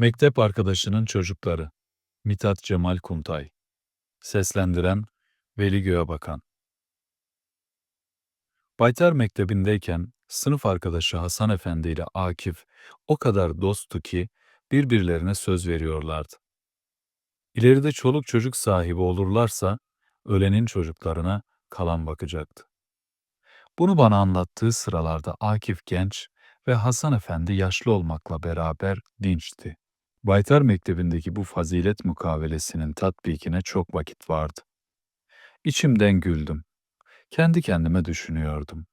Mektep arkadaşının çocukları Mithat Cemal Kuntay Seslendiren Veli Göğebakan Baytar Mektebi'ndeyken sınıf arkadaşı Hasan Efendi ile Akif o kadar dosttu ki birbirlerine söz veriyorlardı. İleride çoluk çocuk sahibi olurlarsa ölenin çocuklarına kalan bakacaktı. Bunu bana anlattığı sıralarda Akif genç ve Hasan Efendi yaşlı olmakla beraber dinçti. Baytar Mektebi'ndeki bu fazilet mukavelesinin tatbikine çok vakit vardı. İçimden güldüm. Kendi kendime düşünüyordum.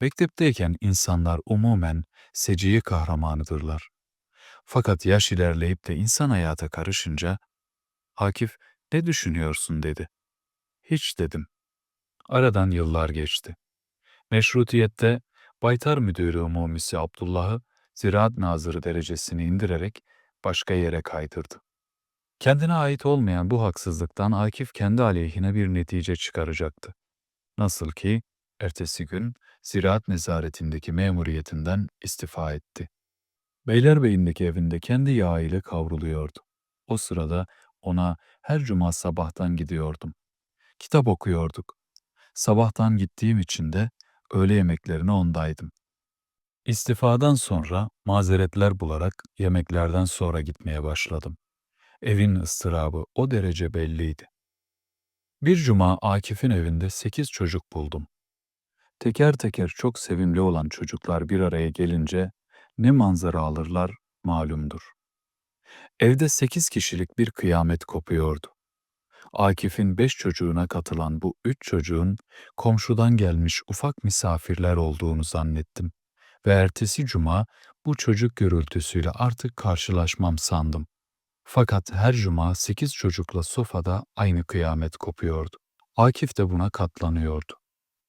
Mektepteyken insanlar umumen seciye kahramanıdırlar. Fakat yaş ilerleyip de insan hayata karışınca Akif ne düşünüyorsun dedi. Hiç dedim. Aradan yıllar geçti. Meşrutiyette Baytar Müdürü Umumisi Abdullah'ı Ziraat Nazırı derecesini indirerek başka yere kaydırdı. Kendine ait olmayan bu haksızlıktan Akif kendi aleyhine bir netice çıkaracaktı. Nasıl ki ertesi gün ziraat nezaretindeki memuriyetinden istifa etti. Beylerbeyi'ndeki evinde kendi yağıyla kavruluyordu. O sırada ona her cuma sabahtan gidiyordum. Kitap okuyorduk. Sabahtan gittiğim için de öğle yemeklerine ondaydım. İstifadan sonra mazeretler bularak yemeklerden sonra gitmeye başladım. Evin ıstırabı o derece belliydi. Bir cuma Akif'in evinde sekiz çocuk buldum. Teker teker çok sevimli olan çocuklar bir araya gelince ne manzara alırlar malumdur. Evde sekiz kişilik bir kıyamet kopuyordu. Akif'in beş çocuğuna katılan bu üç çocuğun komşudan gelmiş ufak misafirler olduğunu zannettim ve ertesi cuma bu çocuk gürültüsüyle artık karşılaşmam sandım. Fakat her cuma sekiz çocukla sofada aynı kıyamet kopuyordu. Akif de buna katlanıyordu.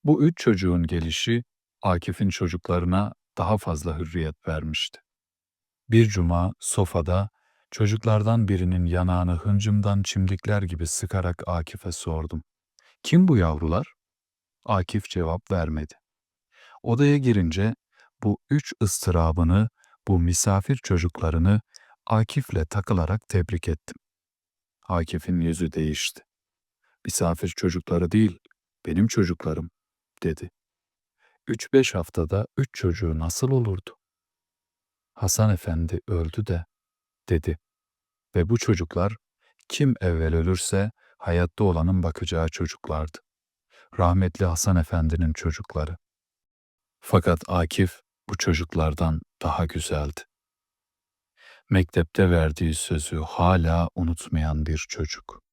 Bu üç çocuğun gelişi Akif'in çocuklarına daha fazla hürriyet vermişti. Bir cuma sofada çocuklardan birinin yanağını hıncımdan çimdikler gibi sıkarak Akif'e sordum. Kim bu yavrular? Akif cevap vermedi. Odaya girince bu üç ıstırabını, bu misafir çocuklarını Akif'le takılarak tebrik ettim. Akif'in yüzü değişti. Misafir çocukları değil, benim çocuklarım, dedi. Üç beş haftada üç çocuğu nasıl olurdu? Hasan Efendi öldü de, dedi. Ve bu çocuklar, kim evvel ölürse hayatta olanın bakacağı çocuklardı. Rahmetli Hasan Efendi'nin çocukları. Fakat Akif bu çocuklardan daha güzeldi. Mektepte verdiği sözü hala unutmayan bir çocuk.